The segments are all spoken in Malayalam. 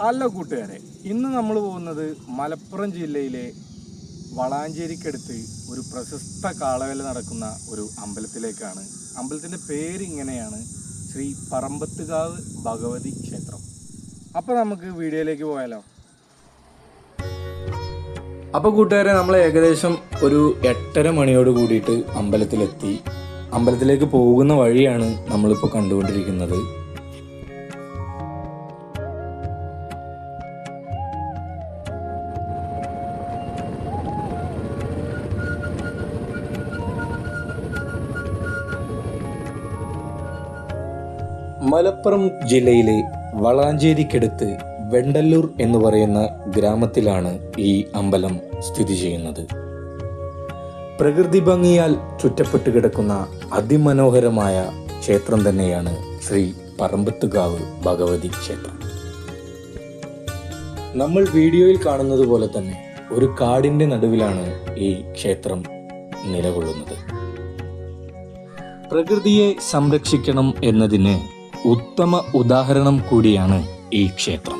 ഹലോ കൂട്ടുകാരെ ഇന്ന് നമ്മൾ പോകുന്നത് മലപ്പുറം ജില്ലയിലെ വളാഞ്ചേരിക്കടുത്ത് ഒരു പ്രശസ്ത കാളവേല നടക്കുന്ന ഒരു അമ്പലത്തിലേക്കാണ്. അമ്പലത്തിന്റെ പേര് ഇങ്ങനെയാണ് ശ്രീ പറമ്പത്തുകാവ് ഭഗവതി ക്ഷേത്രം. അപ്പോൾ നമുക്ക് വീഡിയോയിലേക്ക് പോയാലോ? അപ്പോൾ കൂട്ടുകാരെ നമ്മൾ ഏകദേശം ഒരു എട്ടര മണിയോട് കൂടിയിട്ട് അമ്പലത്തിലെത്തി. അമ്പലത്തിലേക്ക് പോകുന്ന വഴിയാണ് നമ്മളിപ്പോൾ കണ്ടുകൊണ്ടിരിക്കുന്നത്. മലപ്പുറം ജില്ലയിലെ വളാഞ്ചേരിക്കടുത്ത് വെണ്ടല്ലൂർ എന്ന് പറയുന്ന ഗ്രാമത്തിലാണ് ഈ അമ്പലം സ്ഥിതി ചെയ്യുന്നത്. പ്രകൃതി ഭംഗിയാൽ ചുറ്റപ്പെട്ട് കിടക്കുന്ന അതിമനോഹരമായ ക്ഷേത്രം തന്നെയാണ് ശ്രീ പറമ്പത്തുകാവ് ഭഗവതി ക്ഷേത്രം. നമ്മൾ വീഡിയോയിൽ കാണുന്നത് പോലെ തന്നെ ഒരു കാടിന്റെ നടുവിലാണ് ഈ ക്ഷേത്രം നിലകൊള്ളുന്നത്. പ്രകൃതിയെ സംരക്ഷിക്കണം എന്നതിന് ഉത്തമ ഉദാഹരണം കൂടിയാണ് ഈ ക്ഷേത്രം.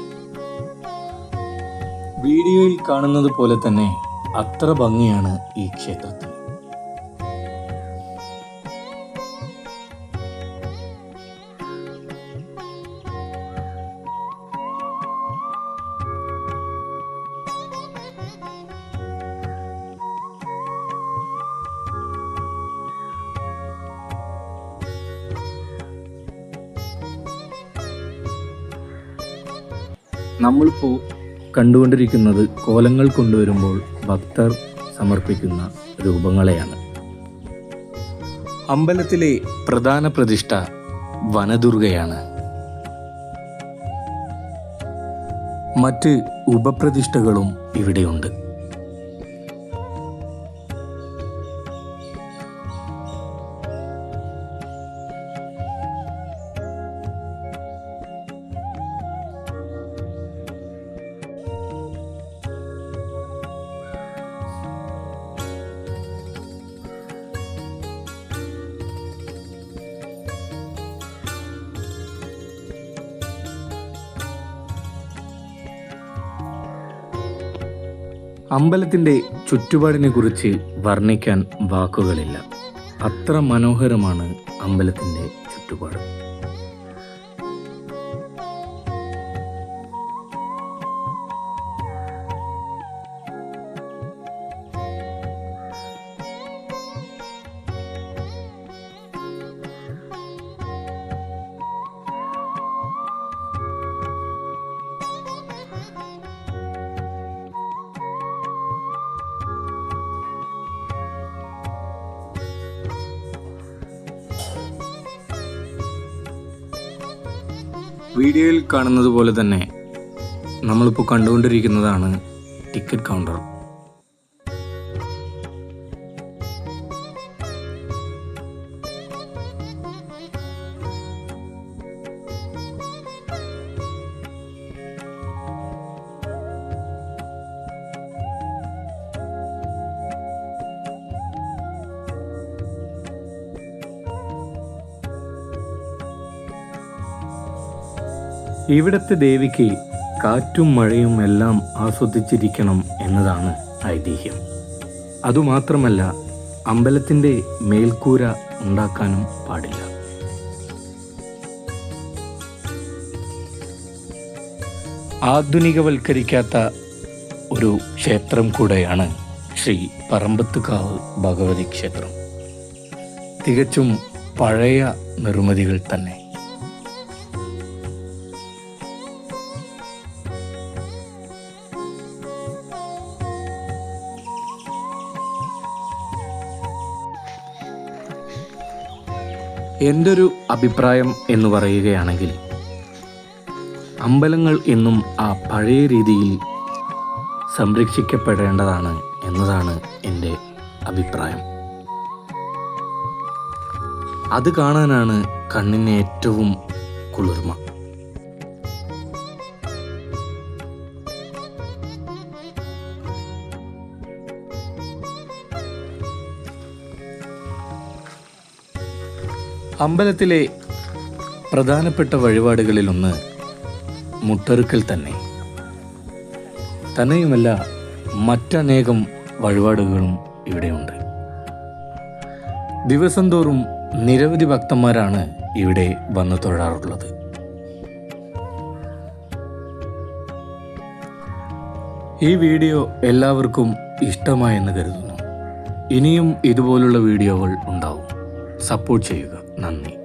വീഡിയോയിൽ കാണുന്നത് പോലെ തന്നെ അത്ര ഭംഗിയാണ് ഈ ക്ഷേത്രത്തിന് നമ്മളിപ്പോൾ കണ്ടുകൊണ്ടിരിക്കുന്നത് കോലങ്ങൾ കൊണ്ടുവരുമ്പോൾ ഭക്തർ സമർപ്പിക്കുന്ന രൂപങ്ങളെയാണ്. അമ്പലത്തിലെ പ്രധാന പ്രതിഷ്ഠ വനദുർഗയാണ്. മറ്റ് ഉപപ്രതിഷ്ഠകളും ഇവിടെയുണ്ട്. അമ്പലത്തിന്റെ ചുറ്റുപാടിനെ കുറിച്ച് വർണിക്കാൻ വാക്കുകളില്ല. അത്ര മനോഹരമാണ് അമ്പലത്തിന്റെ ചുറ്റുപാട്. വീഡിയോയിൽ കാണുന്നത് പോലെ തന്നെ നമ്മളിപ്പോൾ കണ്ടുകൊണ്ടിരിക്കുന്നതാണ് ടിക്കറ്റ് കൗണ്ടർ. ഇവിടത്തെ ദേവിക്ക് കാറ്റും മഴയും എല്ലാം ആസ്വദിച്ചിരിക്കണം എന്നതാണ് ഐതിഹ്യം. അതുമാത്രമല്ല അമ്പലത്തിന്റെ മേൽക്കൂര ഉണ്ടാക്കാനും പാടില്ല. ആധുനികവൽക്കരിക്കാത്ത ഒരു ക്ഷേത്രം കൂടെയാണ് ശ്രീ പറമ്പത്തുകാവ് ഭഗവതി ക്ഷേത്രം. തികച്ചും പഴയ നിർമ്മിതികൾ തന്നെ. എന്റെ ഒരു അഭിപ്രായം എന്ന് പറയുകയാണെങ്കിൽ അമ്പലങ്ങൾ എന്നും ആ പഴയ രീതിയിൽ സംരക്ഷിക്കപ്പെടേണ്ടതാണ് എന്നതാണ് എന്റെ അഭിപ്രായം. അത് കാണാനാണ് കണ്ണിന് ഏറ്റവും കുളിർമ. അമ്പലത്തിലെ പ്രധാനപ്പെട്ട വഴിപാടുകളിലൊന്ന് മുട്ടറുക്കൽ തന്നെ. തന്നെയുമല്ല മറ്റനേകം വഴിപാടുകളും ഇവിടെയുണ്ട്. ദിവസം തോറും നിരവധി ഭക്തന്മാരാണ് ഇവിടെ വന്നു തൊഴാറുള്ളത്. ഈ വീഡിയോ എല്ലാവർക്കും ഇഷ്ടമായെന്ന് കരുതുന്നു. ഇനിയും ഇതുപോലുള്ള വീഡിയോകൾ ഉണ്ടാവും. സപ്പോർട്ട് ചെയ്യുക. 何ん。